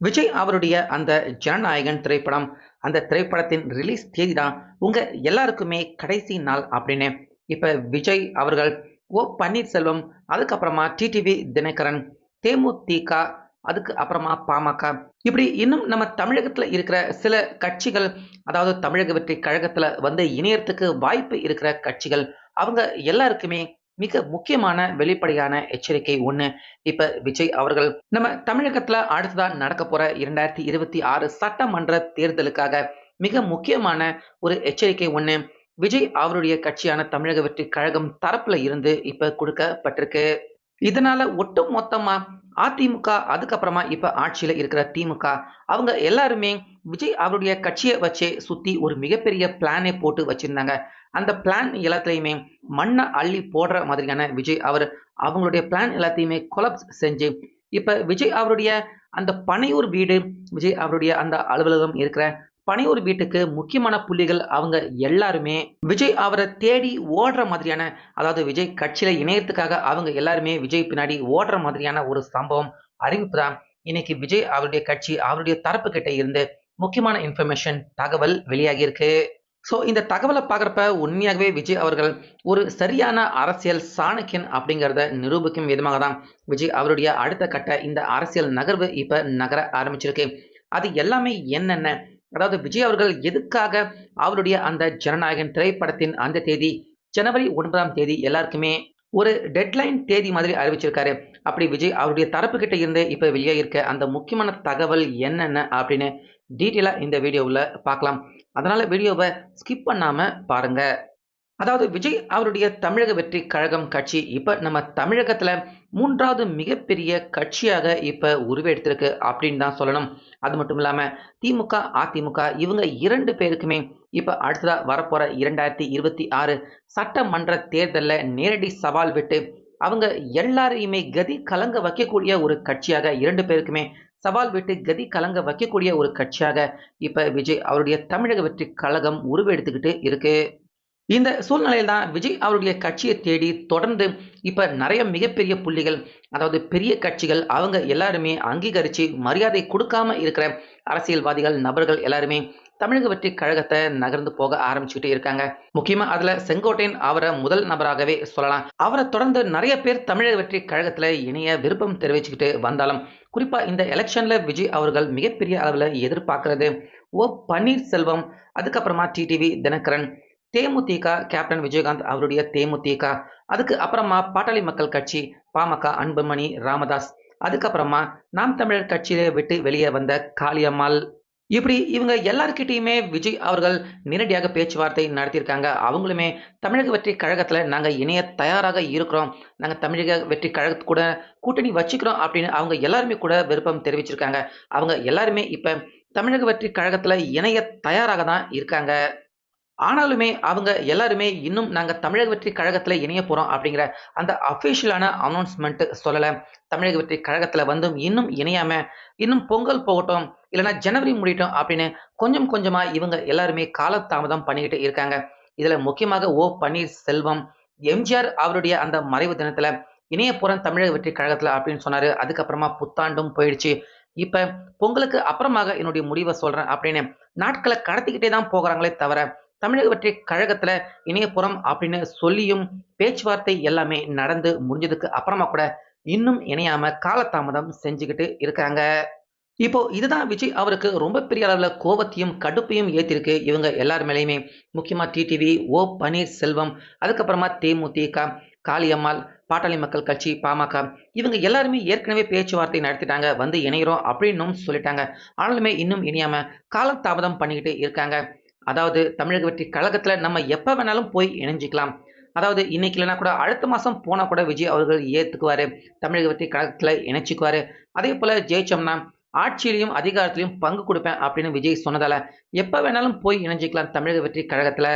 விஜய் அவருடைய அந்த ஜனநாயகன் திரைப்படம் அந்த திரைப்படத்தின் ரிலீஸ் தேதி தான் உங்க எல்லாருக்குமே கடைசி நாள் அப்படின்னு. இப்ப விஜய் அவர்கள் ஓ பன்னீர்செல்வம் அதுக்கப்புறமா டிடிவி தினகரன் தேமுதிக அதுக்கு அப்புறமா பாமக. இப்படி இன்னும் நம்ம தமிழகத்துல இருக்கிற சில கட்சிகள் அதாவது தமிழக வெற்றி கழகத்துல வந்து இணையத்துக்கு வாய்ப்பு இருக்கிற கட்சிகள் அவங்க எல்லாருக்குமே மிக முக்கியமான வெளிப்படையான எச்சரிக்கை ஒண்ணு. இப்ப விஜய் அவர்கள் நம்ம தமிழகத்துல அடுத்ததா நடக்க போற இரண்டாயிரத்தி இருபத்தி ஆறு சட்டமன்ற தேர்தலுக்காக மிக முக்கியமான ஒரு எச்சரிக்கை ஒண்ணு. விஜய் அவருடைய கட்சியான தமிழக வெற்றி கழகம் தரப்புல இருந்து இப்ப கொடுக்கப்பட்டிருக்கு. இதனால ஒட்டு மொத்தமா அதிமுக அதுக்கப்புறமா இப்ப ஆட்சியில இருக்கிற திமுக அவங்க எல்லாருமே விஜய் அவருடைய கட்சியை வச்சே சுத்தி ஒரு மிகப்பெரிய பிளானே போட்டு வச்சிருந்தாங்க. அந்த பிளான் எல்லாத்திலையுமே மண்ணை அள்ளி போடுற மாதிரியான விஜய் அவர் அவங்களுடைய பிளான் எல்லாத்தையுமே கொலப்ஸ் செஞ்சு இப்ப விஜய் அவருடைய அந்த பனையூர் வீடு விஜய் அவருடைய அந்த அலுவலகம் இருக்கிற பனையூர் வீட்டுக்கு முக்கியமான புள்ளிகள் அவங்க எல்லாருமே விஜய் அவரை தேடி ஓடுற மாதிரியான அதாவது விஜய் கட்சியில இணையத்துக்காக அவங்க எல்லாருமே விஜய் பின்னாடி ஓடுற மாதிரியான ஒரு சம்பவம் அறிவிப்பு தான். இன்னைக்கு விஜய் அவருடைய கட்சி அவருடைய தரப்பு கிட்ட இருந்து முக்கியமான இன்ஃபர்மேஷன் தகவல் வெளியாகி இருக்கு. ஸோ இந்த தகவலை பார்க்குறப்ப உண்மையாகவே விஜய் அவர்கள் ஒரு சரியான அரசியல் சாணக்கியன் அப்படிங்கிறத நிரூபிக்கும் விதமாக தான் விஜய் அவருடைய அடுத்த கட்ட இந்த அரசியல் நகர்வு இப்போ நகர ஆரம்பிச்சிருக்கு. அது எல்லாமே என்னென்ன அதாவது விஜய் அவர்கள் எதுக்காக அவருடைய அந்த ஜனநாயகன் திரைப்படத்தின் அந்த தேதி ஜனவரி ஒன்பதாம் தேதி எல்லாருக்குமே ஒரு டெட்லைன் தேதி மாதிரி அறிவிச்சிருக்காரு. அப்படி விஜய் அவருடைய தரப்பு கிட்ட இருந்து இப்போ வெளியே இருக்க அந்த முக்கியமான தகவல் என்னென்ன அப்படின்னு டீட்டெயிலாக இந்த வீடியோவில் பார்க்கலாம். அதனால் வீடியோவை ஸ்கிப் பண்ணாமல் பாருங்கள் அதாவது விஜய் அவருடைய தமிழக வெற்றி கழகம் கட்சி இப்போ நம்ம தமிழகத்தில் மூன்றாவது மிகப்பெரிய கட்சியாக இப்போ உருவெடுத்திருக்கு அப்படின்னு தான் சொல்லணும். அது மட்டும் இல்லாமல் திமுக அதிமுக இவங்க இரண்டு பேருக்குமே இப்போ அடுத்ததாக வரப்போகிற இரண்டாயிரத்தி இருபத்தி ஆறு சட்டமன்ற தேர்தலில் நேரடி சவால் விட்டு அவங்க எல்லாரையுமே கதி கலங்க வைக்கக்கூடிய ஒரு கட்சியாக இரண்டு பேருக்குமே சவால் விட்டு கதி கலங்க வைக்கக்கூடிய ஒரு கட்சியாக இப்போ விஜய் அவருடைய தமிழக வெற்றி கழகம் உருவெடுத்துக்கிட்டு இருக்குது இந்த சூழ்நிலையில் தான் விஜய் அவருடைய கட்சியை தேடி தொடர்ந்து இப்போ நிறைய மிகப்பெரிய புள்ளிகள் அதாவது பெரிய கட்சிகள் அவங்க எல்லாருமே அங்கீகரித்து மரியாதை கொடுக்காம இருக்கிற அரசியல்வாதிகள் நபர்கள் எல்லாருமே தமிழக வெற்றி கழகத்தை நகர்ந்து போக ஆரம்பிச்சுக்கிட்டே இருக்காங்க. முக்கியமா அதுல செங்கோட்டையன் அவரை முதல் நபராகவே சொல்லலாம். அவரை தொடர்ந்து நிறைய பேர் தமிழக வெற்றி கழகத்துல இணைய விருப்பம் தெரிவிச்சுக்கிட்டு வந்தாலும் குறிப்பா இந்த எலெக்ஷன்ல விஜய் அவர்கள் மிகப்பெரிய அளவில் எதிர்பார்க்கிறது ஓ பன்னீர்செல்வம் அதுக்கப்புறமா டிடிவி தினகரன் தேமுதிக கேப்டன் விஜயகாந்த் அவருடைய தேமுதிக. அதுக்கு அப்புறமா பாட்டாளி மக்கள் கட்சி பாமக அன்புமணி ராமதாஸ். அதுக்கப்புறமா நாம் தமிழர் கட்சியிலே விட்டு வெளியே வந்த காளியம்மாள். இப்படி இவங்க எல்லார்கிட்டையுமே விஜய் அவர்கள் நேரடியாக பேச்சுவார்த்தை நடத்தியிருக்காங்க. அவங்களுமே தமிழக வெற்றி கழகத்தில் நாங்கள் இணைய தயாராக இருக்கிறோம். நாங்கள் தமிழக வெற்றி கழகத்து கூட கூட்டணி வச்சுக்கிறோம் அப்படின்னு அவங்க எல்லாருமே கூட விருப்பம் தெரிவிச்சிருக்காங்க. அவங்க எல்லாருமே இப்போ தமிழக வெற்றி கழகத்தில் இணைய தயாராக தான் இருக்காங்க. ஆனாலுமே அவங்க எல்லாருமே இன்னும் நாங்கள் தமிழக வெற்றி கழகத்தில் இணைய போகிறோம் அப்படிங்கிற அந்த அஃபிஷியலான அனௌன்ஸ்மெண்ட் சொல்லலை. தமிழக வெற்றி கழகத்தில் வந்தும் இன்னும் இணையாமல் இன்னும் பொங்கல் போகட்டும் இல்லைன்னா ஜனவரி முடியட்டும் அப்படின்னு கொஞ்சம் கொஞ்சமாக இவங்க எல்லாருமே காலதாமதம் பண்ணிக்கிட்டு இருக்காங்க. இதில் முக்கியமாக ஓ பன்னீர் செல்வம் எம்ஜிஆர் அவருடைய அந்த மறைவு தினத்தில் இணைய தமிழக வெற்றி கழகத்தில் அப்படின்னு சொன்னார். அதுக்கப்புறமா புத்தாண்டும் போயிடுச்சு. இப்போ பொங்கலுக்கு அப்புறமாக என்னுடைய முடிவை சொல்கிறேன் அப்படின்னு நாட்களை கடத்திக்கிட்டே தான் போகிறாங்களே தவிர தமிழக வெற்றி கழகத்துல இணையப்புறம் அப்படின்னு சொல்லியும் பேச்சுவார்த்தை எல்லாமே நடந்து முடிஞ்சதுக்கு அப்புறமா கூட இன்னும் இணையாம காலதாமதம் செஞ்சுக்கிட்டு இருக்காங்க. இப்போ இதுதான் விஜய் அவருக்கு ரொம்ப பெரிய அளவில் கோபத்தையும் கடுப்பையும் ஏற்றிருக்கு இவங்க எல்லார் மேலேயுமே முக்கியமாக டிடிவி ஓ பன்னீர்செல்வம் அதுக்கப்புறமா தேமுதிக காளியம்மாள் பாட்டாளி மக்கள் கட்சி பாமக. இவங்க எல்லாருமே ஏற்கனவே பேச்சுவார்த்தை நடத்திட்டாங்க வந்து இணையிறோம் அப்படின்னும் சொல்லிட்டாங்க. ஆனாலுமே இன்னும் இணையாம காலத்தாமதம் பண்ணிக்கிட்டு இருக்காங்க. அதாவது தமிழக வெற்றி கழகத்தில் நம்ம எப்போ வேணாலும் போய் இணைஞ்சிக்கலாம். அதாவது இன்னைக்கு இல்லைனா கூட அடுத்த மாதம் போனால் கூட விஜய் அவர்கள் ஏற்றுக்குவார் தமிழக வெற்றி கழகத்தில் இணைச்சிக்குவார். அதே போல் ஜெயிச்சோம்னா ஆட்சியிலையும் அதிகாரத்திலையும் பங்கு கொடுப்பேன் அப்படின்னு விஜய் சொன்னதால் எப்போ வேணாலும் போய் இணைஞ்சிக்கலாம் தமிழக வெற்றி கழகத்தில்.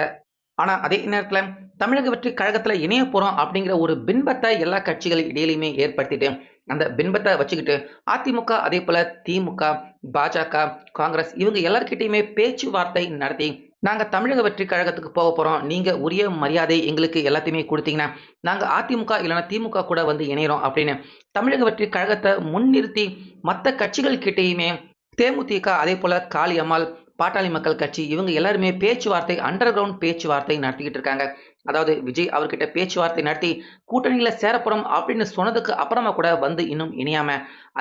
ஆனால் அதே நேரத்தில் தமிழக வெற்றி கழகத்தில் இணைய போகிறோம் அப்படிங்கிற ஒரு பின்பத்தை எல்லா கட்சிகள் இடையிலையுமே ஏற்படுத்திட்டு அந்த பின்பத்தை வச்சுக்கிட்டு அதிமுக அதே போல திமுக பாஜக காங்கிரஸ் இவங்க எல்லார்கிட்டயுமே பேச்சுவார்த்தை நடத்தி நாங்க தமிழக வெற்றி கழகத்துக்கு போக போறோம். நீங்க உரிய மரியாதை எங்களுக்கு எல்லாத்தையுமே கொடுத்தீங்கன்னா நாங்க அதிமுக இல்லைன்னா திமுக கூட வந்து இணைகிறோம் அப்படின்னு தமிழக வெற்றி கழகத்தை முன்னிறுத்தி மற்ற கட்சிகள் கிட்டேயுமே தேமுதிக அதே போல காளியம்மாள் பாட்டாளி மக்கள் கட்சி இவங்க எல்லாருமே பேச்சுவார்த்தை அண்டர் கிரவுண்ட் பேச்சுவார்த்தை நடத்திக்கிட்டு இருக்காங்க. அதாவது விஜய் அவர்கிட்ட பேச்சுவார்த்தை நடத்தி கூட்டணியில் சேரப்படும் அப்படின்னு சொன்னதுக்கு அப்புறமா கூட வந்து இன்னும் இணையாம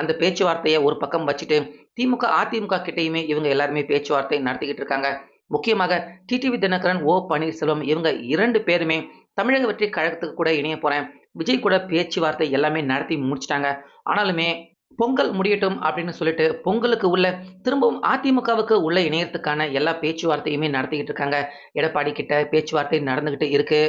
அந்த பேச்சுவார்த்தையை ஒரு பக்கம் வச்சுட்டு திமுக அதிமுக கிட்டேயுமே இவங்க எல்லாருமே பேச்சுவார்த்தை நடத்திக்கிட்டு இருக்காங்க. முக்கியமாக டிடிவி தினகரன் ஓ பன்னீர்செல்வம் இவங்க இரண்டு பேருமே தமிழக வெற்றி கழகத்துக்கு கூட இணைய போறேன். விஜய் கூட பேச்சுவார்த்தை எல்லாமே நடத்தி முடிச்சிட்டாங்க. ஆனாலுமே பொங்கல் முடியட்டும் அப்படின்னு சொல்லிட்டு பொங்கலுக்கு உள்ள திரும்பவும் அதிமுகவுக்கு உள்ள இணையத்துக்கான எல்லா பேச்சுவார்த்தையுமே நடத்திக்கிட்டு இருக்காங்க. எடப்பாடி கிட்ட பேச்சுவார்த்தை நடந்துகிட்டு இருக்கு.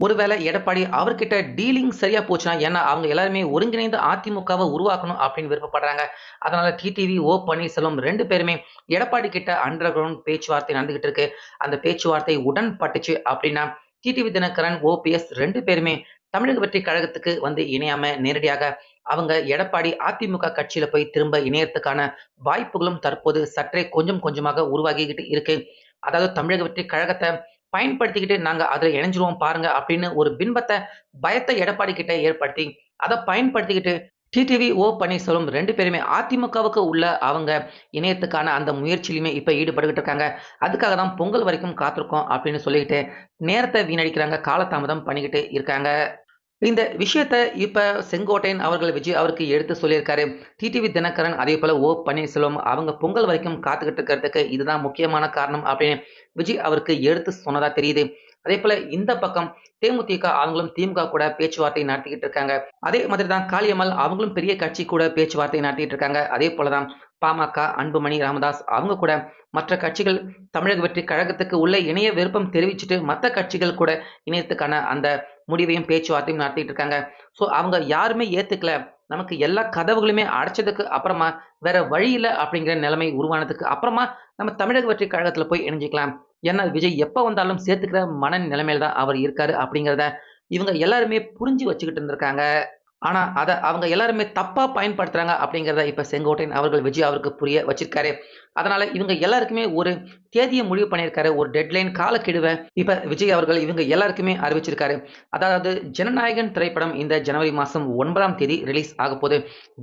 ஒருவேளை எடப்பாடி அவர்கிட்ட டீலிங் சரியா போச்சுன்னா ஏன்னா அவங்க எல்லாருமே ஒருங்கிணைந்த அதிமுகவை உருவாக்கணும் அப்படின்னு விருப்பப்படுறாங்க. அதனால டிடிவி ஓ பன்னீர்செல்வம் ரெண்டு பேருமே எடப்பாடி கிட்ட அண்டர் கிரவுண்ட் பேச்சுவார்த்தை நடந்துகிட்டு இருக்கு. அந்த பேச்சுவார்த்தை உடன்பட்டுச்சு அப்படின்னா டிடிவி தினகரன் ஓபிஎஸ் ரெண்டு பேருமே தமிழக வெற்றி கழகத்துக்கு வந்து இணையாம நேரடியாக அவங்க எடப்பாடி அதிமுக கட்சியில போய் திரும்ப இணையத்துக்கான வாய்ப்புகளும் தற்போது சற்றே கொஞ்சம் கொஞ்சமாக உருவாகிக்கிட்டு இருக்கு. அதாவது தமிழக வெற்றி கழகத்தை பயன்படுத்திக்கிட்டு நாங்க அதில் இணைஞ்சிருவோம் பாருங்க அப்படின்னு ஒரு பின்பத்தை பயத்தை எடப்பாடி கிட்ட ஏற்படுத்தி அதை பயன்படுத்திக்கிட்டு டிடிவி ஓ பன்னீர்செல்வம் ரெண்டு பேருமே அதிமுகவுக்கு உள்ள அவங்க இணையத்துக்கான அந்த முயற்சியிலுமே இப்போ ஈடுபட்டுக்கிட்டு இருக்காங்க. அதுக்காக தான் பொங்கல் வரைக்கும் காத்திருக்கோம் அப்படின்னு சொல்லிக்கிட்டு நேரத்தை வீணடிக்கிறாங்க காலதாமதம் பண்ணிக்கிட்டு இருக்காங்க. இந்த விஷயத்த இப்ப செங்கோட்டையன் அவர்கள் விஜய் அவருக்கு எடுத்து சொல்லியிருக்காரு. டிடிவி தினகரன் அதே போல ஓ பன்னீர்செல்வம் அவங்க பொங்கல் வரைக்கும் காத்துக்கிட்டு இருக்கிறதுக்கு இதுதான் முக்கியமான காரணம் அப்படின்னு விஜய் அவருக்கு எடுத்து சொன்னதா தெரியுது. அதே போல இந்த பக்கம் தேமுதிக அவங்களும் திமுக கூட பேச்சுவார்த்தை நடத்திக்கிட்டு இருக்காங்க. அதே மாதிரி தான் காளியம்மாள் அவங்களும் பெரிய கட்சி கூட பேச்சுவார்த்தை நடத்திட்டு இருக்காங்க. அதே போலதான் பாமக அன்புமணி ராமதாஸ் அவங்க கூட மற்ற கட்சிகள் தமிழக வெற்றி கழகத்துக்கு உள்ள இணைய விருப்பம் தெரிவிச்சுட்டு மற்ற கட்சிகள் கூட இணையத்துக்கான அந்த முடிவையும் பேச்சுவார்த்தையும் நடத்திட்டு இருக்காங்க ஸோ அவங்க யாருமே ஏத்துக்கல. நமக்கு எல்லா கதவுகளுமே அடைச்சதுக்கு அப்புறமா வேற வழி இல்லை அப்படிங்கிற நிலைமை உருவானதுக்கு அப்புறமா நம்ம தமிழக வெற்றி கழகத்துல போய் இணைஞ்சிக்கலாம். ஏன்னா விஜய் எப்போ வந்தாலும் சேர்த்துக்கிற மன நிலைமையில தான் அவர் இருக்காரு அப்படிங்கிறத இவங்க எல்லாருமே புரிஞ்சு வச்சுக்கிட்டு இருந்திருக்காங்க. ஆனால் அதை அவங்க எல்லாருமே தப்பாக பயன்படுத்துறாங்க அப்படிங்கிறத இப்போ செங்கோட்டையன் அவர்கள் விஜய் அவருக்கு புரிய வச்சிருக்காரு. அதனால் இவங்க எல்லாருக்குமே ஒரு தேதியை முடிவு பண்ணியிருக்காரு ஒரு டெட்லைன் காலக்கெடுவை இப்போ விஜய் அவர்கள் இவங்க எல்லாருக்குமே அறிவிச்சிருக்காரு. அதாவது ஜனநாயகன் திரைப்படம் இந்த ஜனவரி மாதம் ஒன்பதாம் தேதி ரிலீஸ் ஆக போகுது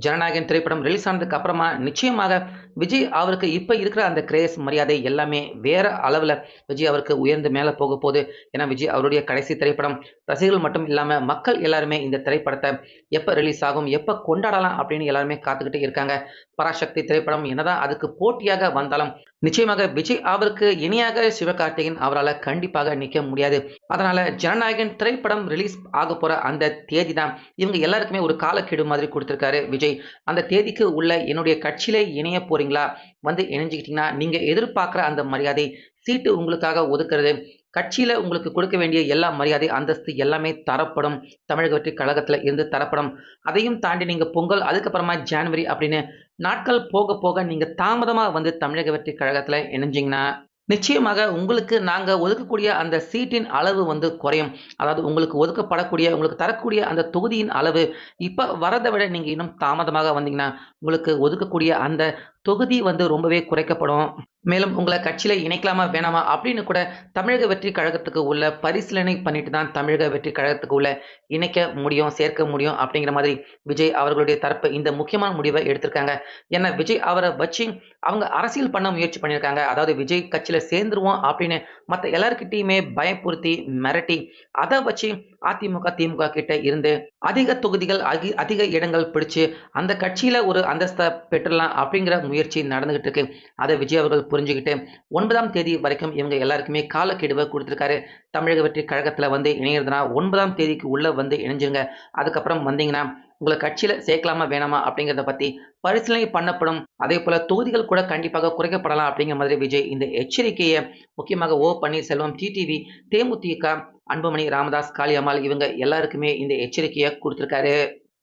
ஜனநாயகன் திரைப்படம் ரிலீஸ் ஆனதுக்கு அப்புறமா நிச்சயமாக விஜய் அவருக்கு இப்போ இருக்கிற அந்த கிரேஸ் மரியாதை எல்லாமே வேற அளவுல விஜய் அவருக்கு உயர்ந்து மேலே போக போகுது. ஏன்னா விஜய் அவருடைய கடைசி திரைப்படம் ரசிகர்கள் மட்டும் இல்லாமல் மக்கள் எல்லாருமே இந்த திரைப்படத்தை எப்போ ரிலீஸ் ஆகும் எப்போ கொண்டாடலாம் அப்படின்னு எல்லாருமே காத்துக்கிட்டே இருக்காங்க. பராசக்தி திரைப்படம் என்னதான் அதுக்கு போட்டியாக வந்தாலும் நிச்சயமாக விஜய் அவருக்கு இணையாக சிவகார்த்திகேயன் அவரால் கண்டிப்பாக நிற்க முடியாது. அதனால ஜனநாயகன் திரைப்படம் ரிலீஸ் ஆக போற அந்த தேதி தான் இவங்க எல்லாருக்குமே ஒரு காலக்கெடு மாதிரி கொடுத்துருக்காரு விஜய். அந்த தேதிக்கு உள்ள என்னுடைய கட்சியிலே இணைய போறீங்களா? வந்து இணைஞ்சுக்கிட்டீங்கன்னா நீங்க எதிர்பார்க்குற அந்த மரியாதை சீட்டு உங்களுக்காக ஒதுக்குறது கட்சியில உங்களுக்கு கொடுக்க வேண்டிய எல்லா மரியாதை அந்தஸ்து எல்லாமே தரப்படும். தமிழக வெற்றி கழகத்துல இருந்து தரப்படும். அதையும் தாண்டி நீங்க பொங்கல் அதுக்கப்புறமா ஜான்வரி அப்படின்னு நாட்கள் போக போக நீங்க தாமதமா வந்து தமிழக வெற்றி கழகத்துல இணைஞ்சிங்கன்னா நிச்சயமாக உங்களுக்கு நாங்க ஒதுக்கக்கூடிய அந்த சீட்டின் அளவு வந்து குறையும். அதாவது உங்களுக்கு ஒதுக்கப்படக்கூடிய உங்களுக்கு தரக்கூடிய அந்த தொகுதியின் அளவு இப்ப வரதை விட நீங்க இன்னும் தாமதமாக வந்தீங்கன்னா உங்களுக்கு ஒதுக்கக்கூடிய அந்த தொகுதி வந்து ரொம்பவே குறைக்கப்படும். மேலும் உங்களை கட்சியில இணைக்கலாமா வேணாமா அப்படின்னு கூட தமிழக வெற்றி கழகத்துக்கு உள்ள பரிசீலனை பண்ணிட்டு தான் தமிழக வெற்றி கழகத்துக்கு உள்ள இணைக்க முடியும் சேர்க்க முடியும் அப்படிங்கிற மாதிரி விஜய் அவர்களுடைய தரப்பு இந்த முக்கியமான முடிவை எடுத்திருக்காங்க. ஏன்னா விஜய் அவரை வச்சு அவங்க அரசியல் பண்ண முயற்சி பண்ணியிருக்காங்க. அதாவது விஜய் கட்சியில சேர்ந்துருவோம் அப்படின்னு மற்ற எல்லாருக்கிட்டையுமே பயப்படுத்தி மிரட்டி அதை வச்சு அதிமுக திமுக கிட்ட இருந்து அதிக தொகுதிகள் அதிக இடங்கள் பிடிச்சு அந்த கட்சியில ஒரு அந்தஸ்தை பெற்றலாம் அப்படிங்கிற முயற்சி நடந்துகிட்டு இருக்கு. அதை விஜய் அவர்கள் புரிஞ்சுக்கிட்டு ஒன்பதாம் தேதி வரைக்கும் இவங்க எல்லாருக்குமே காலக்கெடுவை கொடுத்துருக்காரு. தமிழக வெற்றி கழகத்துல வந்து இணையிறதுனா ஒன்பதாம் தேதிக்கு உள்ள வந்து இணைஞ்சிருங்க. அதுக்கப்புறம் வந்தீங்கன்னா உங்களை கட்சியில சேர்க்கலாமா வேணாமா அப்படிங்கிறத பத்தி பரிசீலனை பண்ணப்படும். அதே போல தொகுதிகள் கூட கண்டிப்பாக குறைக்கப்படலாம் அப்படிங்கிற மாதிரி விஜய் இந்த எச்சரிக்கையை முக்கியமாக ஓ பன்னீர்செல்வம் டிடிவி தேமுதிக அன்புமணி ராமதாஸ் காளியம்மாள் இவங்க எல்லாருக்குமே இந்த எச்சரிக்கையை கொடுத்துருக்காரு.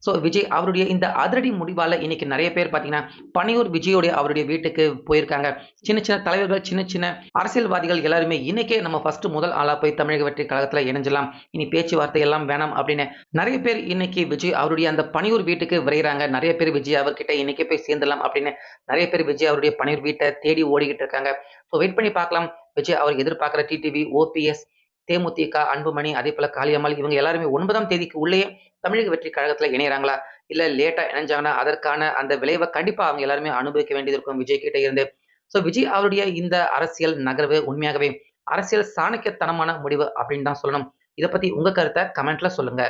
ஸோ விஜய் அவருடைய இந்த அதிரடி முடிவால் இன்னைக்கு நிறைய பேர் பார்த்தீங்கன்னா பனையூர் விஜயோடைய அவருடைய வீட்டுக்கு போயிருக்காங்க. சின்ன சின்ன தலைவர்கள் சின்ன சின்ன அரசியல்வாதிகள் எல்லாருமே இன்னைக்கே நம்ம ஃபர்ஸ்ட் முதல் ஆளா போய் தமிழக வெற்றி கழகத்தில் இணைஞ்சலாம் இனி பேச்சுவார்த்தை எல்லாம் வேணாம் அப்படின்னு நிறைய பேர் இன்னைக்கு விஜய் அவருடைய அந்த பனையூர் வீட்டுக்கு விரைகிறாங்க நிறைய பேர் விஜய் அவர்கிட்ட இன்னைக்கே போய் சேர்ந்துடலாம் அப்படின்னு நிறைய பேர் விஜய் அவருடைய பனையூர் வீட்டை தேடி ஓடிக்கிட்டு இருக்காங்க. ஸோ வெயிட் பண்ணி பார்க்கலாம். விஜய் அவர் எதிர்பார்க்குற டிடிவி ஓபிஎஸ் தேமுதிக அன்புமணி அதே போல காளியம்மாள் இவங்க எல்லாருமே ஒன்பதாம் தேதிக்கு உள்ளே தமிழக வெற்றி கழகத்துல இணையறாங்களா? இல்ல லேட்டா இணைஞ்சாங்கன்னா அதற்கான அந்த விளைவை கண்டிப்பா அவங்க எல்லாருமே அனுபவிக்க வேண்டியது இருக்கும் விஜய் கிட்ட இருந்து. ஸோ விஜய் அவருடைய இந்த அரசியல் நகர்வு உண்மையாகவே அரசியல் சாணக்கியத்தனமான முடிவு அப்படின்னு தான் சொல்லணும். இதை பத்தி உங்க கருத்தை கமெண்ட்ல சொல்லுங்க.